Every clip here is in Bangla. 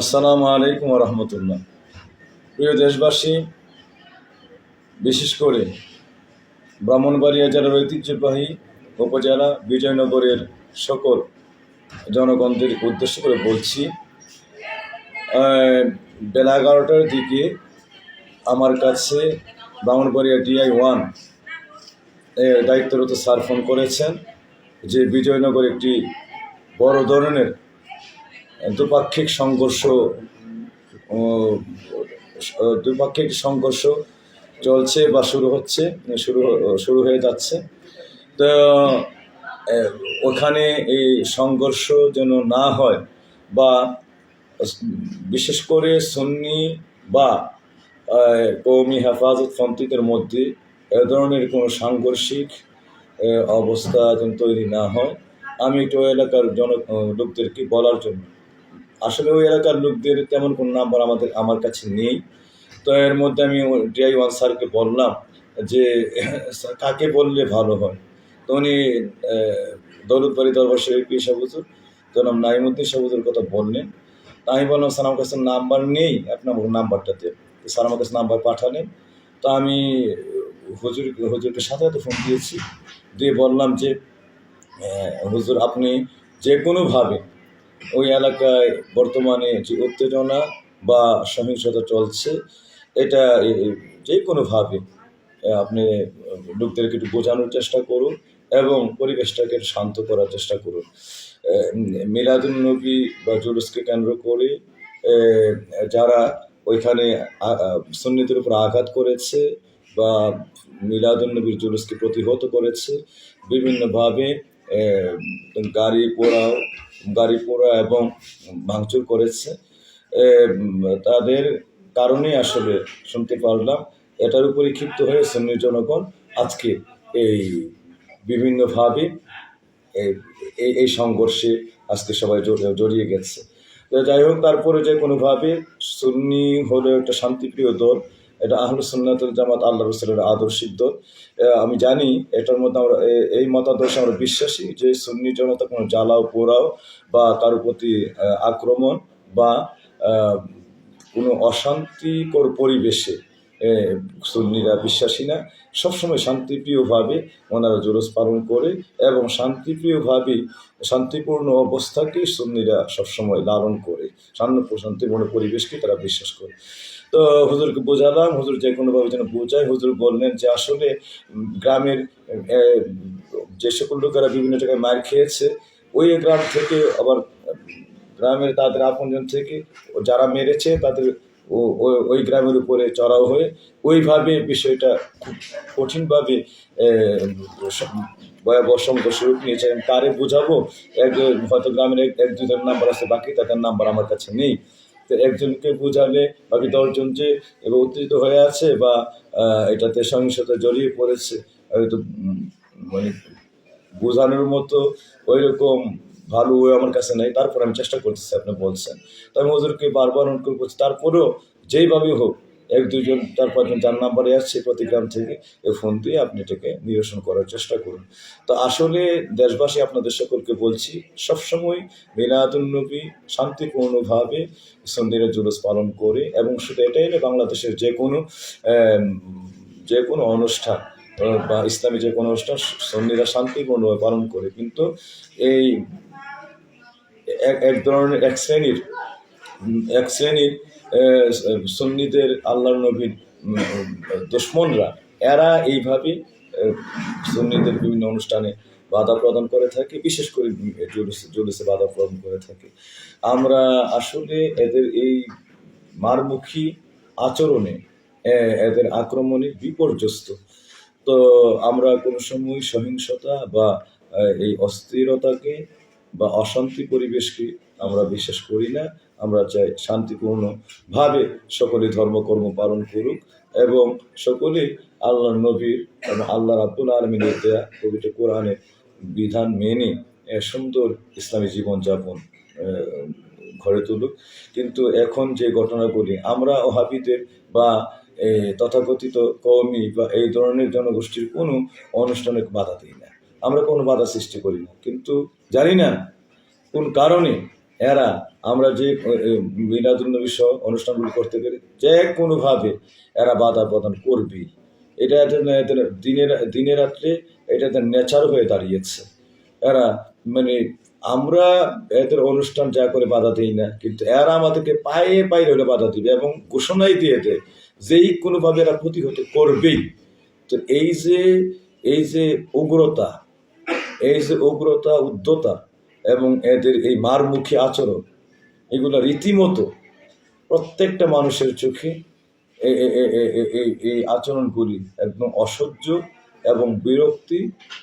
আসসালামু আলাইকুম রহমতুল্লাহ। প্রিয় দেশবাসী, বিশেষ করে ব্রাহ্মণবাড়িয়া জেলার ঐতিহ্যবাহী উপজেলা বিজয়নগরের সকল জনগণদের উদ্দেশ্য করে বলছি বেলা এগারোটার দিকে আমার কাছে ব্রাহ্মণবাড়িয়া ডিআই ওয়ানের দায়িত্বরত স্যার ফোন করেছেন, যে বিজয়নগর একটি বড় ধরনের দ্বিপাক্ষিক সংঘর্ষ দ্বিপাক্ষিক সংঘর্ষ চলছে বা শুরু হচ্ছে, শুরু শুরু হয়ে যাচ্ছে। তো ওখানে এই সংঘর্ষ যেন না হয় বা বিশেষ করে সুন্নি বা কৌমি হেফাজত পন্থীদের মধ্যে এ ধরনের কোনো সাংঘর্ষিক অবস্থা যেন তৈরি না হয়, আমি একটু এলাকার জন লোকদেরকে বলার জন্য। আসলে ওই এলাকার লোকদের তেমন কোনো নাম্বার আমাদের, আমার কাছে নেই। তো এর মধ্যে আমি ডিআই ওয়ান স্যারকে বললাম যে কাকে বললে ভালো হয়? তো উনি দৌলতবাড়ি দরবার শরীফ পীর সাহুজুর জনাব নাইমুদ্দিন সাহুজুর কথা বললেন। তা আমি বললাম, স্যার, আমার কাছে নাম্বার নেই আপনার নাম্বারটা দেন। তো স্যার আমার কাছে নাম্বার পাঠালেন। তো আমি হুজুর, হুজুরকে সাথে সাথে ফোন দিয়েছি। দিয়ে বললাম যে হুজুর, আপনি যে কোনোভাবে ওই এলাকায় বর্তমানে যে উত্তেজনা বা সহিংসতা চলছে, এটা যে কোনোভাবে আপনি লোকদেরকে একটু বোঝানোর চেষ্টা করুন এবং পরিবেশটাকে শান্ত করার চেষ্টা করুন। মিলাদুল নবী বা জুলুসকে কেন্দ্র করে যারা ওইখানে সুন্নিদের উপর আঘাত করেছে বা মিলাদুল নবীর জুলুসকে প্রতিহত করেছে বিভিন্নভাবে গাড়ি পোড়াও গাড়ি পোড়া এবং ভাঙচুর করেছে। তাদের কারণে আসলে শুনতে পারলাম, এটার উপরে ক্ষিপ্ত হয়ে সুন্নি জনগণ। আজকে এই বিভিন্নভাবে এই- এই সংঘর্ষে আজকে সবাই জড়ি- জড়িয়ে গেছে। যাই হোক, তারপরে যে কোনোভাবে সুন্নি হলো একটা শান্তিপ্রিয় দল এটা আহল সুন্নাতুল জামাত আল্লাহ রসুলের আদর্শিক আমি জানি এটার মধ্যে আমরা এই মতাদর্শে আমরা বিশ্বাসী যে সুন্নি জনতা কোনো জ্বালাও, পোড়াও বা কারোর প্রতি আক্রমণ বা কোনো অশান্তিকর পরিবেশে সুন্নিরা বিশ্বাসী না। সবসময় শান্তিপ্রিয়ভাবে ওনারা জুলুস পালন করে এবং শান্তিপ্রিয়ভাবে শান্তিপূর্ণ অবস্থাকে সুন্নিরা সবসময় লালন করে। শান্ত শান্তিপূর্ণ পরিবেশকে তারা বিশ্বাস করে। তো হুজুরকে বোঝালাম, হুজুর যে কোনোভাবে যেন বোঝায়। হুজুর বললেন যে আসলে গ্রামের যে সকল লোকেরা বিভিন্ন জায়গায় মার খেয়েছে, ওই গ্রাম থেকে আবার, গ্রামের তাদের আপনজন থেকে যারা মেরেছে তাদের ওই গ্রামের উপরে চড়াও হয়ে ওইভাবে বিষয়টা খুব কঠিনভাবে ভয়াবহ সংঘর্ষ রূপ নিয়েছে। আমি তারে বোঝাবো? এক, হয়তো গ্রামের এক এক দুজন নাম্বার আছে, বাকি তাদের নাম্বার আমার কাছে নেই। একজনকে বোঝালে বাকি দশজন যে এবার উত্তেজিত হয়ে আছে বা এটাতে সহিংসতা জড়িয়ে পড়েছে হয়তো মানে বোঝানোর মতো ওই রকম ভালো ওই আমার কাছে নেই। তারপর আমি চেষ্টা করতেছি আপনি বলছেন। তাই আমি ওদেরকে বারবার অনুরোধ করছি তারপরেও যেইভাবে হোক এক দুজন চার পাঁচজন যার নাম্বারে আসছে প্রতি গ্রাম থেকে এই ফোন দিয়ে আপনি এটাকে নিরসন করার চেষ্টা করুন। তো আসলে দেশবাসী আপনাদের সকলকে বলছি, সবসময় মিলাদুন্নবী শান্তিপূর্ণভাবে সন্ধিরা জুলুস পালন করে এবং শুধু এটাই নয়, বাংলাদেশের যে কোনো যে কোনো অনুষ্ঠান বা ইসলামী যে কোনো অনুষ্ঠান, সন্ধিরা শান্তিপূর্ণভাবে পালন করে। কিন্তু এই এক ধরনের, এক শ্রেণির এক শ্রেণির সুন্নিদের আল্লাহর নবীর দুশ্মনরা, এরা এইভাবে সুন্নিদের বিভিন্ন অনুষ্ঠানে বাধা প্রদান করে থাকে, বিশেষ করে জুলুসে জুলুসে বাধা প্রদান করে থাকে। আমরা আসলে এদের এই মারমুখী আচরণে এদের আক্রমণে বিপর্যস্ত। তো আমরা কোনো সময় সহিংসতা বা এই অস্থিরতাকে বা অশান্তি পরিবেশকে আমরা বিশ্বাস করি না। আমরা চাই শান্তিপূর্ণভাবে সকলে ধর্মকর্ম পালন করুক এবং সকলে আল্লাহ নবীর এবং আল্লাহ রাব্বুল আলমিনের দেয়া পবিত্র কোরআনের বিধান মেনে সুন্দর ইসলামী জীবনযাপন ঘরে তুলুক। কিন্তু এখন যে ঘটনাগুলি, আমরা ওহাবিদের বা তথাকথিত কওমি বা এই ধরনের জনগোষ্ঠীর কোনো অনুষ্ঠানে বাধা দিই না। আমরা কোনো বাধা সৃষ্টি করি না। কিন্তু জানি না কোন কারণে এরা আমরা যে মিলাদুল্নবী সহ অনুষ্ঠানগুলো করতে পারি যে কোনোভাবে এরা বাধা প্রদান করবেই এটা দিনের দিনে রাত্রে এটা এদের নেচার হয়ে দাঁড়িয়েছে। এরা মানে আমরা এদের অনুষ্ঠান যা করে বাধা দিই না, কিন্তু এরা আমাদেরকে পায়ে পায়ে হলে বাধা দিবে এবং ঘোষণাই দিয়ে দেয় যেই কোনোভাবে এরা প্রতিহত করবেই। তো এই যে এই যে উগ্রতা, এই যে উগ্রতা, উদ্ধতা এবং এদের এই মারমুখী আচরণ, এগুলো রীতিমতো প্রত্যেকটা মানুষের চোখে এই আচরণগুলি একদম অসহ্য এবং বিরক্তি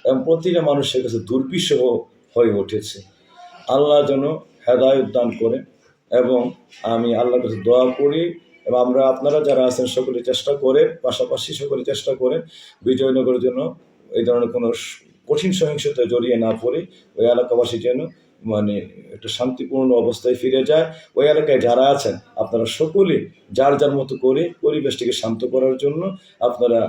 এবং প্রতিটা মানুষের কাছে দুর্বিষহ হয়ে উঠেছে। আল্লাহ যেন হেদায়ত দান করে এবং আমি আল্লাহর কাছে দোয়া করি এবং আমরা আপনারা যারা আছেন সকলে চেষ্টা করেন, পাশাপাশি সকলে চেষ্টা করেন বিজয়নগরের জন্য এই ধরনের কোনো কঠিন সহিংসতায় জড়িয়ে না পড়ে, ওই এলাকাবাসী যেন মানে একটা শান্তিপূর্ণ অবস্থায় ফিরে যায়। ওই এলাকায় যারা আছেন, আপনারা সকলে যার যার মতো করে পরিবেশটিকে শান্ত করার জন্য আপনারা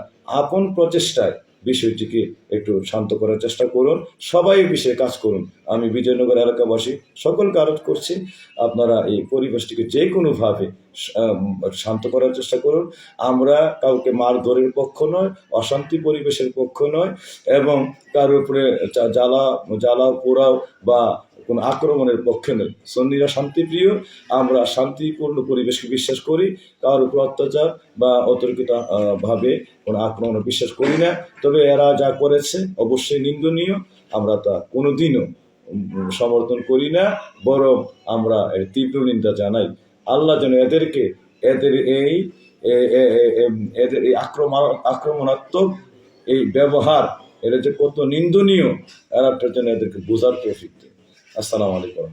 আপন প্রচেষ্টায় বিষয়টিকে একটু শান্ত করার চেষ্টা করুন। সবাই বিষয়ে কাজ করুন। আমি বিজয়নগর এলাকাবাসী সকলকে আরোপ করছি, আপনারা এই পরিবেশটিকে যে কোনোভাবে শান্ত করার চেষ্টা করুন। আমরা কাউকে মারধরের পক্ষ নয়, অশান্তি পরিবেশের পক্ষ নয় এবং তার উপরে জ্বালা জ্বালা, পোড়াও বা কোনো আক্রমণের পক্ষে নয়। সন্নিরা শান্তিপ্রিয়, আমরা শান্তিপূর্ণ পরিবেশকে বিশ্বাস করি, কার উপর অত্যাচার বা অতর্কিত ভাবে কোনো আক্রমণ বিশ্বাস করি না। তবে এরা যা করেছে অবশ্যই নিন্দনীয়, আমরা তা কোনোদিনও সমর্থন করি না, বরং আমরা তীব্র নিন্দা জানাই। আল্লাহ যেন এদেরকে, এদের এই এদের এই আক্রমণ আক্রমণাত্মক এই ব্যবহার এটা যে কত নিন্দনীয়, এরা যেন এদেরকে বোঝার প্রফিক আসসালামু আলাইকুম।